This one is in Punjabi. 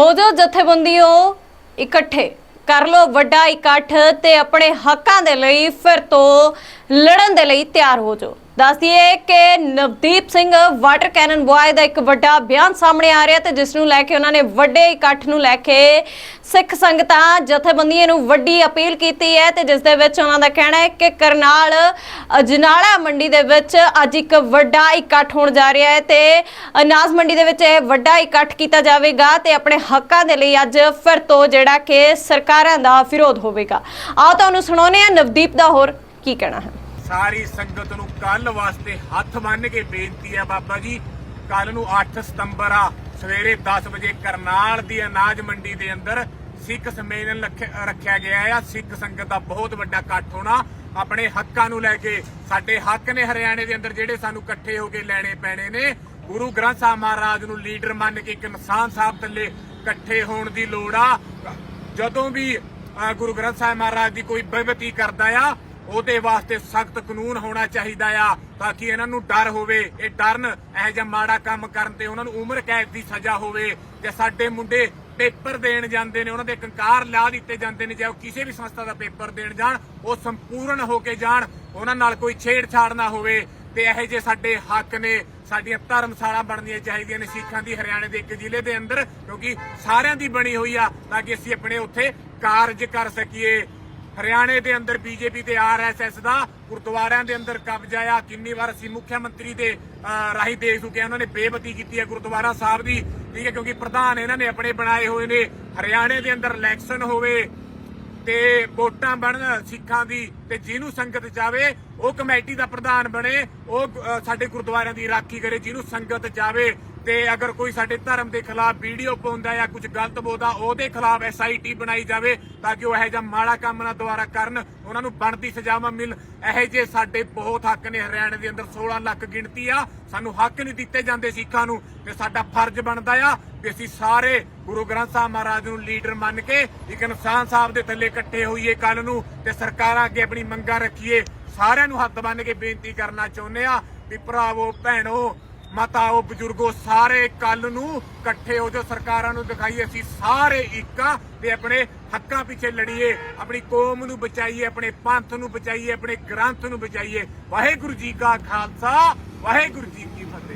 ਹੋ ਜਾਓ ਜਥੇਬੰਦੀਆਂ ਇਕੱਠੇ। ਕਰ ਲੋ ਵੱਡਾ ਇਕੱਠ ਤੇ ਆਪਣੇ ਹੱਕਾਂ ਦੇ ਲਈ ਫਿਰ ਤੋਂ ਲੜਨ ਦੇ ਲਈ ਤਿਆਰ ਹੋ ਜਾਓ। ਦੱਸ ਦਈਏ ਕਿ Navdeep Singh water cannon boy ਦਾ ਇੱਕ ਵੱਡਾ ਬਿਆਨ ਸਾਹਮਣੇ ਆ ਰਿਹਾ ਤੇ ਜਿਸ ਨੂੰ ਲੈ ਕੇ ਉਹਨਾਂ ਨੇ ਵੱਡੇ ਇਕੱਠ ਨੂੰ ਲੈ ਕੇ ਸਿੱਖ ਸੰਗਤਾਂ ਜਥੇਬੰਦੀਆਂ ਨੂੰ ਵੱਡੀ ਅਪੀਲ ਕੀਤੀ ਹੈ ਤੇ ਜਿਸ ਦੇ ਵਿੱਚ ਉਹਨਾਂ ਦਾ ਕਹਿਣਾ ਹੈ ਕਿ ਕਰਨਾਲ ਅਜਨਾਲਾ ਮੰਡੀ ਦੇ ਵਿੱਚ ਅੱਜ ਇੱਕ ਵੱਡਾ ਇਕੱਠ ਹੋਣ ਜਾ ਰਿਹਾ ਹੈ ਤੇ ਅਨਾਜ ਮੰਡੀ ਦੇ ਵਿੱਚ ਇਹ ਵੱਡਾ ਇਕੱਠ ਕੀਤਾ ਜਾਵੇਗਾ ਤੇ ਆਪਣੇ ਹੱਕਾਂ ਦੇ ਲਈ ਅੱਜ ਫਿਰ ਤੋਂ ਜਿਹੜਾ ਕਿ ਸਰਕਾਰਾਂ ਦਾ ਵਿਰੋਧ ਹੋਵੇਗਾ। ਆਓ ਤੁਹਾਨੂੰ ਸੁਣਾਉਂਦੇ ਆ ਨਵਦੀਪ ਦਾ ਹੋਰ ਕੀ ਕਹਿਣਾ ਹੈ। ਸਾਰੀ ਸੰਗਤ ਨੂੰ ਕੱਲ ਵਾਸਤੇ ਹੱਥ ਬੰਨ੍ਹ ਕੇ ਬੇਨਤੀ ਹੈ ਬਾਬਾ ਜੀ ਕੱਲ ਨੂੰ 8 ਸਤੰਬਰ ਆ, ਸਵੇਰੇ 10 ਵਜੇ ਕਰਨਾਲ ਦੀ ਅਨਾਜ ਮੰਡੀ ਦੇ ਅੰਦਰ ਸਿੱਖ ਸੰਮੇਲਨ ਰੱਖਿਆ ਗਿਆ ਹੈ ਸਿੱਖ ਸੰਗਤ ਦਾ ਬਹੁਤ ਵੱਡਾ ਇਕੱਠ ਹੋਣਾ। ਆਪਣੇ ਹੱਕਾਂ ਨੂੰ ਲੈ ਕੇ, ਸਾਡੇ ਹੱਕ ਨੇ ਹਰਿਆਣੇ ਦੇ ਅੰਦਰ ਜਿਹੜੇ ਸਾਨੂੰ ਇਕੱਠੇ ਹੋ ਕੇ ਲੈਣੇ ਪੈਣੇ ਨੇ, ਗੁਰੂ ਗ੍ਰੰਥ ਸਾਹਿਬ ਮਹਾਰਾਜ ਨੂੰ ਲੀਡਰ ਮੰਨ ਕੇ ਇੱਕ ਨਿਸ਼ਾਨ ਸਾਹਿਬ ਥੱਲੇ ਇਕੱਠੇ ਹੋਣ ਦੀ ਲੋੜ ਆ। ਜਦੋਂ ਵੀ ਗੁਰੂ ਗ੍ਰੰਥ ਸਾਹਿਬ ਮਹਾਰਾਜ ਦੀ ਕੋਈ ਬੇਬਤੀ ਕਰਦਾ ਆ ਉਹਦੇ ਵਾਸਤੇ ਸਖਤ ਕਾਨੂੰਨ ਹੋਣਾ ਚਾਹੀਦਾ ਆ ਤਾਂ ਕਿ ਇਹਨਾਂ ਨੂੰ ਡਰ ਹੋਵੇ। ਇਹ ਡਰਨ, ਇਹ ਜਿਹਾ ਮਾੜਾ ਕੰਮ ਕਰਨ ਤੇ ਉਹਨਾਂ ਨੂੰ ਉਮਰ ਕੈਦ ਦੀ ਸਜ਼ਾ ਹੋਵੇ। ਤੇ ਸਾਡੇ ਮੁੰਡੇ ਪੇਪਰ ਦੇਣ ਜਾਂਦੇ ਨੇ, ਉਹਨਾਂ ਦੇ ਕੰਕਾਰ ਲਾ ਦਿੱਤੇ ਜਾਂਦੇ ਨੇ, ਜੇ ਉਹ ਕਿਸੇ ਵੀ ਸੰਸਥਾ ਦਾ ਪੇਪਰ ਦੇਣ ਜਾਣ, ਉਹ ਸੰਪੂਰਨ ਹੋ ਕੇ ਜਾਣ, ਉਹਨਾਂ ਨਾਲ ਕੋਈ ਛੇੜਛਾੜ ਨਾ ਹੋਵੇ। ਤੇ ਇਹੋ ਜਿਹੇ ਸਾਡੇ ਹੱਕ ਨੇ, ਸਾਡੀਆਂ ਧਰਮਸ਼ਾਲਾ ਬਣਨੀਆਂ ਚਾਹੀਦੀਆਂ ਨੇ ਸਿੱਖਾਂ ਦੀ ਹਰਿਆਣੇ ਦੇ ਇੱਕ ਜ਼ਿਲ੍ਹੇ ਦੇ ਅੰਦਰ, ਕਿਉਂਕਿ ਸਾਰਿਆਂ ਦੀ ਬਣੀ ਹੋਈ ਆ, ਤਾਂ ਕਿ ਅਸੀਂ ਆਪਣੇ ਉੱਥੇ ਕਾਰਜ ਕਰ ਸਕੀਏ। ਹਰਿਆਣੇ ਦੇ ਅੰਦਰ ਬੀਜੇਪੀ ਤੇ ਆਰਐਸਐਸ ਦਾ ਗੁਰਦੁਆਰਿਆਂ ਦੇ ਅੰਦਰ ਕਬਜ਼ਾ ਆ। ਕਿੰਨੀ ਵਾਰ ਅਸੀਂ ਮੁੱਖ ਮੰਤਰੀ ਦੇ ਅਹ, ਰਾਹੀਂ ਦੇਖ ਚੁੱਕੇ ਹਾਂ ਉਹਨਾਂ ਨੇ ਬੇਬਤੀ ਕੀਤੀ ਹੈ ਗੁਰਦੁਆਰਾ ਸਾਹਿਬ ਦੀ। ਠੀਕ ਹੈ ਕਿਉਂਕਿ ਪ੍ਰਧਾਨ ਇਹਨਾਂ ਨੇ ਆਪਣੇ ਬਣਾਏ ਹੋਏ ਨੇ। ਹਰਿਆਣੇ ਦੇ ਅੰਦਰ ਇਲੈਕਸ਼ਨ ਹੋਵੇ ਤੇ ਵੋਟਾਂ ਬਣਨ ਸਿੱਖਾਂ ਦੀ ਤੇ ਜਿਹਨੂੰ ਸੰਗਤ ਚਾਵੇ, ਉਹ ਕਮੇਟੀ ਦਾ ਪ੍ਰਧਾਨ ਬਣੇ, ਉਹ ਸਾਡੇ ਗੁਰਦੁਆਰਿਆਂ ਦੀ ਰਾਖੀ ਕਰੇ, ਜਿਹਨੂੰ ਸੰਗਤ ਚਾਵੇ। ਤੇ ਅਗਰ ਕੋਈ ਸਾਡੇ ਧਰਮ ਦੇ ਖਿਲਾਫ ਵੀਡੀਓ ਪਾਉਂਦਾ ਜਾਂ ਕੁਝ ਗਲਤ ਬੋਲਦਾ, ਉਹਦੇ ਖਿਲਾਫ ਐਸਆਈਟੀ ਬਣਾਈ ਜਾਵੇ ਤਾਂ ਕਿ ਉਹ ਇਹੋ ਜਿਹਾ ਮਾੜਾ ਕੰਮ ਨਾ ਦੁਬਾਰਾ ਕਰਨ। ਉਹਨਾਂ ਨੂੰ ਬਣਦੀ ਸਜ਼ਾਵਾਂ ਮਿਲ। ਇਹੋ ਜਿਹੇ ਸਾਡੇ ਬਹੁਤ ਹੱਕ ਨੇ, ਹਰਿਆਣੇ ਦੇ ਅੰਦਰ 16 ਲੱਖ ਗਿਣਤੀ ਆ। ਸਾਨੂੰ ਹੱਕ ਨਹੀਂ ਦਿੱਤੇ ਜਾਂਦੇ ਸਿੱਖਾਂ ਨੂੰ ਤੇ ਸਾਡਾ ਫਰਜ਼ ਬਣਦਾ ਆ ਕਿ ਅਸੀਂ ਸਾਰੇ ਗੁਰੂ ਗ੍ਰੰਥ ਸਾਹਿਬ ਮਹਾਰਾਜ ਨੂੰ ਲੀਡਰ ਮੰਨ ਕੇ ਇੱਕ ਇਨਸਾਨ ਸਾਹਿਬ ਦੇ ਥੱਲੇ ਇਕੱਠੇ ਹੋਈਏ ਕੱਲ ਨੂੰ ਤੇ ਸਰਕਾਰਾਂ ਅੱਗੇ ਆਪਣੀ ਮੰਗਾਂ ਰੱਖੀਏ। ਸਾਰਿਆਂ ਨੂੰ ਹੱਥ ਬੰਨ ਕੇ ਬੇਨਤੀ ਕਰਨਾ ਚਾਹੁੰਦੇ ਆ ਵੀ ਭਰਾਵੋ, ਭੈਣੋ, ਮਾਤਾਓ, ਬਜ਼ੁਰਗੋ, ਸਾਰੇ ਕੱਲ ਨੂੰ ਇਕੱਠੇ ਹੋ ਜਾਓ। ਸਰਕਾਰਾਂ ਨੂੰ ਦਿਖਾਈਏ ਅਸੀਂ ਸਾਰੇ ਇੱਕ ਤੇ ਆਪਣੇ ਹੱਕਾਂ ਪਿੱਛੇ ਲੜੀਏ, ਆਪਣੀ ਕੌਮ ਨੂੰ ਬਚਾਈਏ, ਆਪਣੇ ਪੰਥ ਨੂੰ ਬਚਾਈਏ, ਆਪਣੇ ਗ੍ਰੰਥ ਨੂੰ ਬਚਾਈਏ। ਵਾਹਿਗੁਰੂ ਜੀ ਕਾ ਖਾਲਸਾ ਵਾਹਿਗੁਰੂ ਜੀ ਕੀ ਫਤਿਹ।